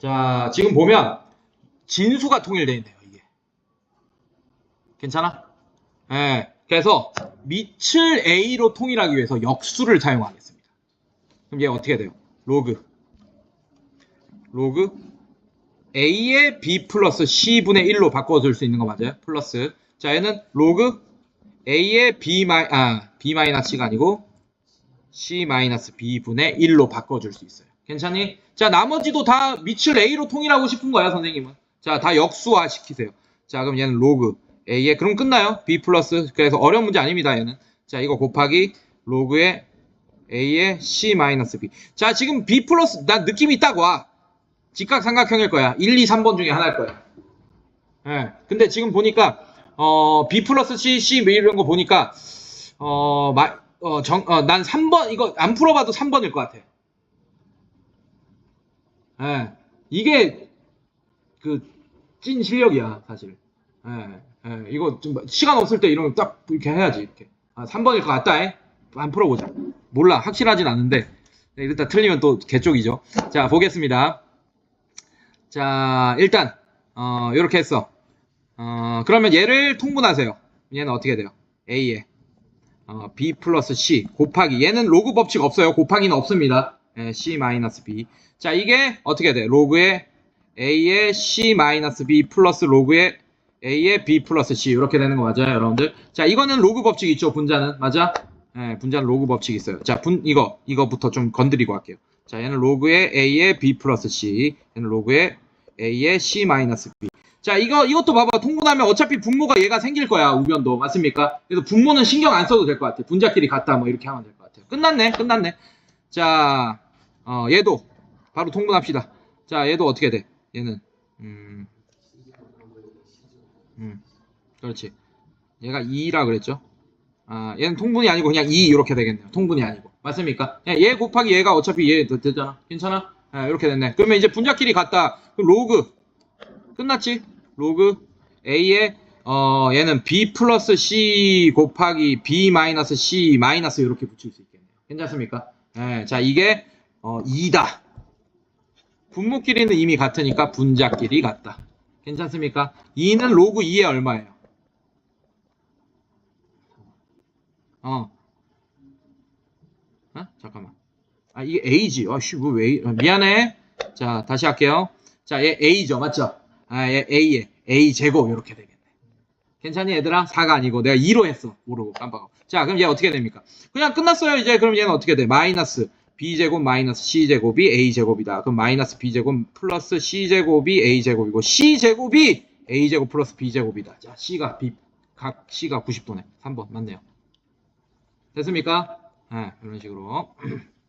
자, 지금 보면 진수가 통일되어 있네요, 이게. 괜찮아? 예. 그래서 밑을 A로 통일하기 위해서 역수를 사용하겠습니다. 그럼 얘 어떻게 돼요? 로그. 로그 A의 B 플러스 C분의 1로 바꿔줄 수 있는 거 맞아요? 플러스. 자, 얘는 로그 A의 B 마이, 아, B 마이너스가 아니고 C 마이너스 B분의 1로 바꿔줄 수 있어요. 괜찮니? 자, 나머지도 다 밑을 A로 통일하고 싶은 거야, 선생님은. 자, 다 역수화 시키세요. 자, 그럼 얘는 로그 A에, 그럼 끝나요. B 플러스. 그래서 어려운 문제 아닙니다, 얘는. 자, 이거 곱하기 로그의 A의 C 마이너스 B. 자, 지금 B 플러스, 난 느낌이 딱 와. 직각삼각형일 거야. 1, 2, 3번 중에 하나일 거야. 예. 근데 지금 보니까, 어, B 플러스 C, C 뭐 이런 거 보니까, 어, 마, 어, 정, 어, 난 3번, 이거 안 풀어봐도 3번일 것 같아. 예. 이게, 그, 찐 실력이야, 사실. 예. 예. 이거 좀, 시간 없을 때 이런 거딱 이렇게 해야지, 이렇게. 아, 3번일 것 같다, 에? 안 풀어보자. 몰라. 확실하진 않은데. 네, 일단 틀리면 또 개쪽이죠. 자, 보겠습니다. 자, 일단, 어, 요렇게 했어. 어, 그러면 얘를 통분하세요. 얘는 어떻게 돼요? A에. 어, B 플러스 C 곱하기 얘는 로그 법칙 없어요. 곱하기는 없습니다. 예, C 마이너스 B. 자 이게 어떻게 돼? 로그의 A의 C 마이너스 B 플러스 로그의 A의 B 플러스 C 이렇게 되는 거 맞아요, 여러분들? 자 이거는 로그 법칙 있죠, 분자는 맞아? 예, 분자는 로그 법칙 있어요. 자, 분 이거 이거부터 좀 건드리고 할게요. 자 얘는 로그의 A의 B 플러스 C, 얘는 로그의 A의 C 마이너스 B. 자, 이거, 이것도 봐봐. 통분하면 어차피 분모가 얘가 생길 거야. 우변도. 맞습니까? 그래서 분모는 신경 안 써도 될 것 같아. 분자끼리 같다. 뭐 이렇게 하면 될 것 같아요. 끝났네. 끝났네. 자, 어, 얘도 바로 통분합시다. 자, 얘도 어떻게 돼? 얘는, 음, 음, 그렇지. 얘가 2라 그랬죠? 아, 얘는 통분이 아니고 그냥 2 이렇게 되겠네요. 통분이 아니고. 맞습니까? 얘 곱하기 얘가 어차피 얘 되- 되잖아. 괜찮아? 아, 이렇게 됐네. 그러면 이제 분자끼리 같다. 로그. 끝났지? 로그 A의 어 얘는 B 플러스 C 곱하기 B 마이너스 C 마이너스 이렇게 붙일 수 있겠네요. 괜찮습니까? 예, 자 이게 어 2다. 분모끼리는 이미 같으니까 분자끼리 같다. 괜찮습니까? 2는 로그 2에 얼마예요? 어. 어? 잠깐만. 아 이게 A지. 아씨 왜 A? 아, 미안해. 자 다시 할게요. 자 얘 A죠, 맞죠? 아, 얘 A에 A 제곱 이렇게 되겠네. 괜찮니 얘들아? 4가 아니고 내가 2로 했어. 모르고 깜빡하고. 자, 그럼 얘 어떻게 됩니까? 그냥 끝났어요. 이제 그럼 얘는 어떻게 돼? 마이너스 B 제곱 마이너스 C 제곱이 A 제곱이다. 그럼 마이너스 B 제곱 플러스 C 제곱이 A 제곱이고 C 제곱이 A 제곱 플러스 B 제곱이다. 자, C가 B 각 C가 90도네. 3번 맞네요. 됐습니까? 네, 이런 식으로.